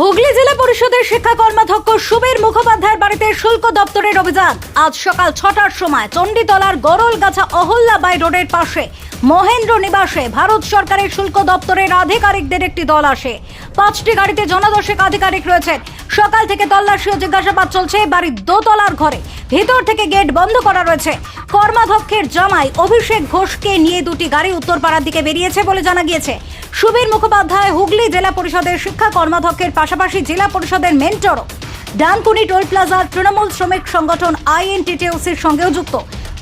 হুগলি জেলা পরিষদের শিক্ষা কর্মাধ্যক্ষ সুবীর মুখোপাধ্যায়ের বাড়িতে শুল্ক দপ্তরের অভিযান। আজ সকাল ছটার সময় চণ্ডীতলার গরলগাছা অহল্যাবাই রোডের পাশে মহেন্দ্র নিবাসে ভারত সরকারের শুল্ক দপ্তরের আধিকারিকদের একটি দল আসে। পাঁচটি গাড়িতে জনদশেক আধিকারিক রয়েছেন। সকাল থেকে তল্লাশি ও জিজ্ঞাসাবাদ চলছে। বাড়ির দোতলার ঘরে ভিতর থেকে গেট বন্ধ করা রয়েছে। কর্মাধ্যক্ষের জামাই অভিষেক ঘোষকে নিয়ে দুটি গাড়ি উত্তরপাড়ার দিকে বেরিয়েছে বলে জানা গিয়েছে। সুবীর মুখোপাধ্যায় হুগলি জেলা পরিষদের শিক্ষা কর্মাধ্যক্ষের পাশাপাশি জেলা পরিষদের মেন্টরও। ডানকুনি টোল প্লাজার তৃণমূল শ্রমিক সংগঠন আইএনটিটিউসির সঙ্গেও যুক্ত।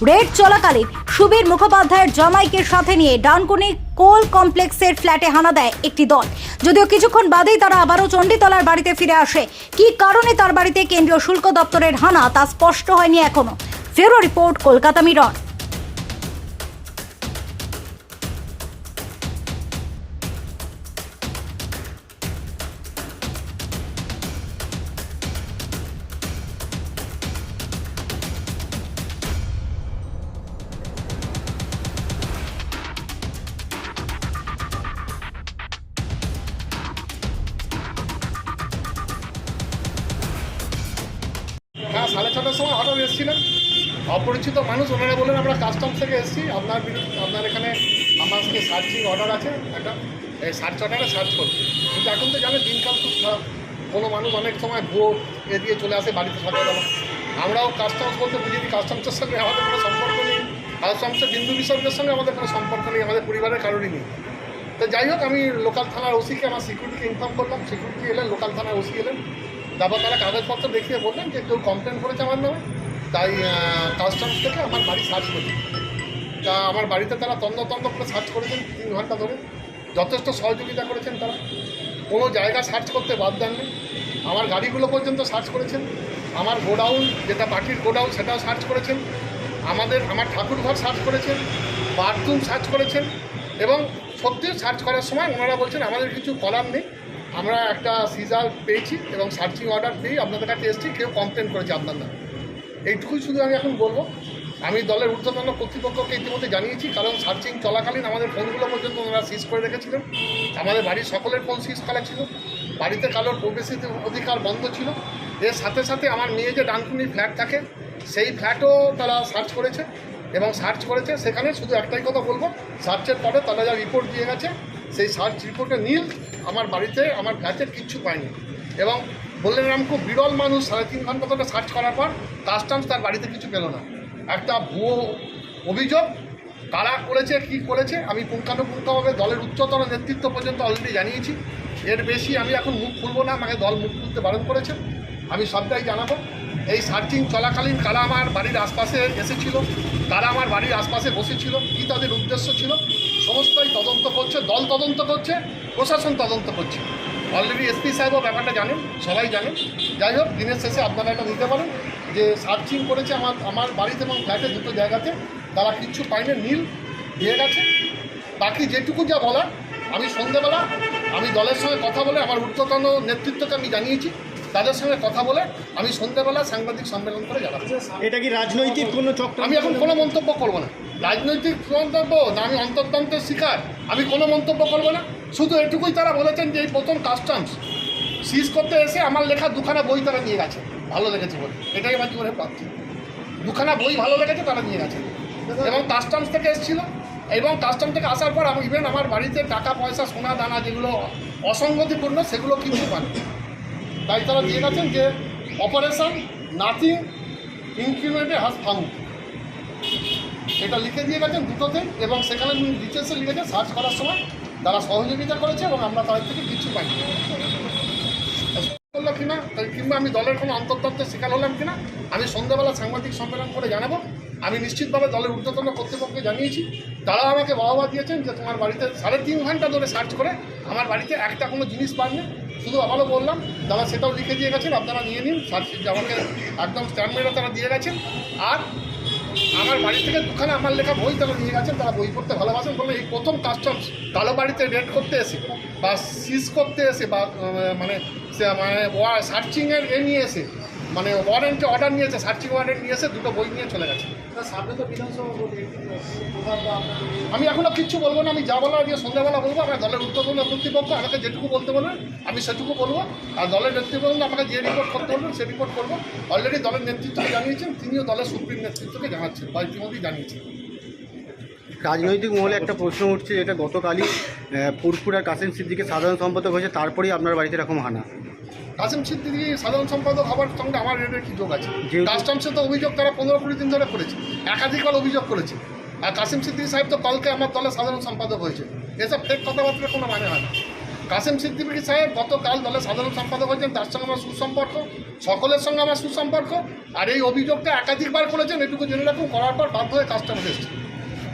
রেড চলাকালীন সুবীর মুখোপাধ্যায়ের জামাইকে সাথে নিয়ে ডানকুনি কোল কমপ্লেক্সের ফ্ল্যাটে হানা দেয় একটি দল। যদিও কিছুক্ষণ বাদেই তারা আবারও চণ্ডীতলার বাড়িতে ফিরে আসে। কী কারণে তার বাড়িতে কেন্দ্রীয় শুল্ক দপ্তরের হানা তা স্পষ্ট হয়নি এখনও। ফেরো রিপোর্ট, কলকাতা মিরর। সাড়ে ছটার সময় হঠাৎ এসেছিলেন অপরিচিত মানুষ, ওনারা বললেন, আমরা কাস্টমস থেকে এসেছি। আপনার বিরুদ্ধে, আপনার এখানে আমাকে সার্চিং অর্ডার আছে। একটা, এই সার্চ অর্ডারে সার্চ করতে কিন্তু এখন তো জানেন, দিনকাল খুব খারাপ। কোনো মানুষ অনেক সময় ভুয়ো এ দিয়ে চলে আসে বাড়িতে সকালবেলা আমরাও কাস্টমস বলতে বুঝি কাস্টমসের সঙ্গে আমাদের কোনো সম্পর্ক নেই। কাস্টমসের বিন্দু বিসর্গের সঙ্গে আমাদের কোনো সম্পর্ক নেই, আমাদের পরিবারের কারোরই নেই। তো যাই হোক, আমি লোকাল থানার ওসিকে, আমার সিকিউরিটিকে ইনফর্ম করলাম। সিকিউরিটি এলেন লোকাল থানার ওসি এলেন। তারপর তারা কাগজপত্র দেখিয়ে বললেন যে কেউ কমপ্লেন করেছে আমার নামে, তাই কাস্টমস থেকে আমার বাড়ি সার্চ করি। তা আমার বাড়িতে তারা তন্ন তন্ন করে সার্চ করেছেন তিন ঘণ্টা ধরে। যথেষ্ট সহযোগিতা করেছেন তারা। কোনো জায়গা সার্চ করতে বাদ দেননি। আমার গাড়িগুলো পর্যন্ত সার্চ করেছেন। আমার গোডাউন, যেটা পাখির গোডাউন, সেটাও সার্চ করেছেন। আমাদের, আমার ঠাকুরঘর সার্চ করেছেন। বাথরুম সার্চ করেছেন। এবং সত্যি সার্চ করার সময় ওনারা বলছেন, আমাদের কিছু কলাম নেই। আমরা একটা সিজার পেয়েছি এবং সার্চিং অর্ডার পেয়ে আপনাদের কাছে এসেছি, কেউ কমপ্লেন করেছে আপনার নামে। এইটুকুই শুধু আমি এখন বলব। আমি দলের ঊর্ধ্বতন কর্তৃপক্ষকে ইতিমধ্যে জানিয়েছি, কারণ সার্চিং চলাকালীন আমাদের ফোনগুলো পর্যন্ত ওনারা সিজ করে রেখেছিলেন। আমাদের বাড়ির সকলের ফোন সিজ করা ছিল। বাড়িতে কারোর প্রবেশ অধিকার বন্ধ ছিল। এর সাথে সাথে আমার মেয়ে যে ডানকুনি ফ্ল্যাট থাকে, সেই ফ্ল্যাটও তারা সার্চ করেছে এবং সার্চ করেছে। সেখানে শুধু একটাই কথা বলব সার্চের পরে তারা যা রিপোর্ট দিয়ে গেছে। সেই সার্চ রিপোর্টে নীল আমার বাড়িতে আমার ফ্ল্যাটে কিচ্ছু পাইনি এবং বললেন, এরকম খুব বিরল মানুষ, সাড়ে তিন ঘণ্টা ধরে সার্চ করার পর কাস্টমস তার বাড়িতে কিছু পেল না। একটা ভুয়ো অভিযোগ, কারা করেছে, কি করেছে, আমি পুঙ্খানুপুঙ্খভাবে দলের উচ্চতর নেতৃত্ব পর্যন্ত অলরেডি জানিয়েছি। এর বেশি আমি এখন মুখ খুলব না, আমাকে দল মুখ খুলতে বারণ করেছে। আমি সবটাই জানাব। এই সার্চিং চলাকালীন কারা আমার বাড়ির আশপাশে এসেছিল? তারা আমার বাড়ির আশপাশে বসেছিল? কী তাদের উদ্দেশ্য ছিল? সমস্তই তদন্ত করছে, দল তদন্ত করছে, প্রশাসন তদন্ত করছে। অলরেডি এসপি সাহেবও ব্যাপারটা জানেন, সবাই জানেন। যাই হোক, দিনের শেষে আপনারা এটা নিতে পারেন যে সার্চিং করেছে আমার আমার বাড়িতে এবং ফ্ল্যাটে দুটো জায়গাতে। তারা কিচ্ছু পায়নি, নীল দিয়ে গেছে। বাকি যেটুকু যা বলার, আমি সন্ধ্যেবেলা আমি দলের সঙ্গে কথা বলে আমার ঊর্ধ্বতন নেতৃত্বকে আমি জানিয়েছি। তাদের সঙ্গে কথা বলে আমি সন্ধ্যেবেলা সাংবাদিক সম্মেলন করে জানাব এটা কি রাজনৈতিক কোনো চক্র আমি এখন কোনো মন্তব্য করব না। রাজনৈতিক মন্তব্য না আমি অন্তর্তন্ত্রের শিকার। আমি কোনো মন্তব্য করব না। শুধু এটুকুই তারা বলেছেন যে এই প্রথম কাস্টমস সিজ করতে এসে আমার লেখা দুখানা বই তারা নিয়ে গেছে। ভালো লেগেছে বলে। এটাই আমার জীবনে প্রাপ্তি। দুখানা বই ভালো লেগেছে তারা নিয়ে গেছে। এবং কাস্টমস থেকে এসেছিল। এবং কাস্টম থেকে আসার পর আমি ইভেন আমার বাড়িতে টাকা পয়সা সোনা দানা যেগুলো অসঙ্গতিপূর্ণ সেগুলো কিছু পান তাই তারা দিয়ে গেছেন যে অপারেশন নাথিং ইনক্রিমেন্টে হাজ ফাউন্ড এটা লিখে দিয়ে গেছেন দুটোতে এবং সেখানে ডিটেলসে লিখেছে, সার্চ করার সময় তারা সহযোগিতা করেছে এবং আমরা তাদের থেকে কিছু পাইনি। করল কিনা? কিংবা আমি দলের কোনো অন্তর্তত্ত্বের শিকার হলাম কিনা? আমি সন্ধ্যাবেলা সাংবাদিক সম্মেলন করে জানাব। আমি নিশ্চিতভাবে দলের ঊর্ধ্বতন কর্তৃপক্ষকে জানিয়েছি। তারা আমাকে বাহবা দিয়েছেন যে তোমার বাড়িতে সাড়ে তিন ঘণ্টা ধরে সার্চ করে আমার বাড়িতে একটা কোনো জিনিস পাননি। শুধু আবারও বললাম তারা সেটাও লিখে দিয়ে গেছেন, আপনারা নিয়ে নিন সার্চ আমাকে একদম স্ট্যান্ডমেন্টও তারা দিয়ে গেছেন। আর আমার বাড়ি থেকে দুখানে আমার লেখা বই তারা নিয়ে গেছেন, তারা বই পড়তে ভালোবাসেন বলে এই প্রথম কাস্টমস কালো বাড়িতে রেড করতে এসে বা সিজ করতে এসে বা মানে মানে সার্চিংয়ের এ নিয়ে এসে মানে ওয়ারেন্ট অর্ডার নিয়েছে সার্চিং ওয়ারেন্ট নিয়েছে দুটো বই নিয়ে চলে গেছে। সামনে তো বিধানসভা আমি এখনও কিচ্ছু বলব না আমি যা বলার আজকে সন্ধ্যাবেলা বলব আমার দলের উত্তরপূর্ণ কর্তৃপক্ষ আমাকে যেটুকু বলতে বলবেন আমি সেটুকু বলব। আর দলের নেতৃত্ব আমাকে যে রিপোর্ট করতে বলবেন সে রিপোর্ট করব। অলরেডি দলের নেতৃত্বকে জানিয়েছেন তিনিও দলের সুপ্রিম নেতৃত্বকে জানাচ্ছেন বা ইতিমধ্যেই জানিয়েছেন। রাজনৈতিক মহলে একটা প্রশ্ন উঠছে যেটা গতকালই আহ, ফুরফুরার কাসিম সিদ্দিকে সাধারণ সম্পাদক হয়েছে তারপরেই আপনার বাড়িতে এরকম হানা। কাসিম সিদ্দিকি সাধারণ সম্পাদক হওয়ার সঙ্গে আমার এর কি যোগ আছে। কাস্টমসে তো অভিযোগ তারা পনেরো কুড়ি দিন ধরে করেছে। একাধিকবার অভিযোগ করেছে। আর কাসিম সিদ্দিকি সাহেব তো কালকে আমার দলের সাধারণ সম্পাদক হয়েছে। এসব ফেক কথাবার্তার কোনো মানে হয় না। কাসিম সিদ্দিকি সাহেব গতকাল দলের সাধারণ সম্পাদক হয়েছেন তার সঙ্গে আমার সুসম্পর্ক সকলের সঙ্গে আমার সুসম্পর্ক। আর এই অভিযোগটা একাধিকবার করেছেন এটুকু জেনে রাখুন করার পর বাধ্য হয়ে কাস্টমার এসছে।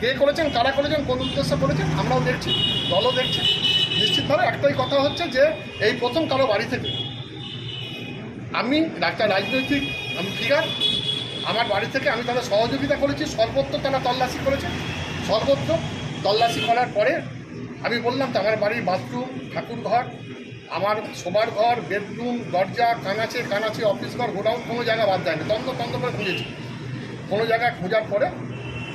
কে করেছেন কারা করেছেন কোন উদ্দেশ্যে করেছেন আমরাও দেখছি দলও দেখছে। নিশ্চিতভাবে একটাই কথা হচ্ছে যে এই প্রথম কারও বাড়ি থেকে আমি একটা রাজনৈতিক, আমি ফিগার। আমার বাড়ি থেকে আমি তাদের সহযোগিতা করেছি, সর্বত্র তারা তল্লাশি করেছে। সর্বত্র তল্লাশি করার পরে আমি বললাম তো আমার বাড়ির বাথরুম, ঠাকুর ঘর, আমার শোবার ঘর, বেডরুম, দরজা, কানাচে কানাচে, অফিস ঘর, গোডাউন কোনো জায়গা বাদ দেয়নি। তন্দ তন্দ করে খুঁজেছি। কোনো জায়গায় খোঁজার পরে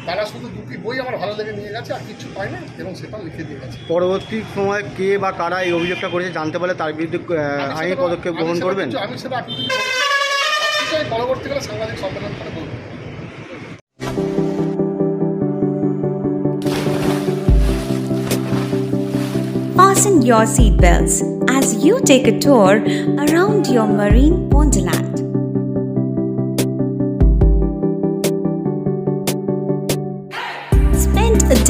তারা শুধু দুটি বই আমার ভালো লেগে নিয়ে গেছে আর কিছু পায় না এবং সেটা লিখে দিয়ে গেছে পরবর্তী সময় কে বা কারা এই অভিযোগটা করেছে জানতে পারলে তার বিরুদ্ধে আইনি পদক্ষেপ গ্রহণ করবেন আমি সেটা এখন কিছু বলব না। সবকিছু আমি পরবর্তীকালে সাংবাদিক সম্মেলন করে বলব Fasten your seatbelts as you take a tour around your marine wonderland.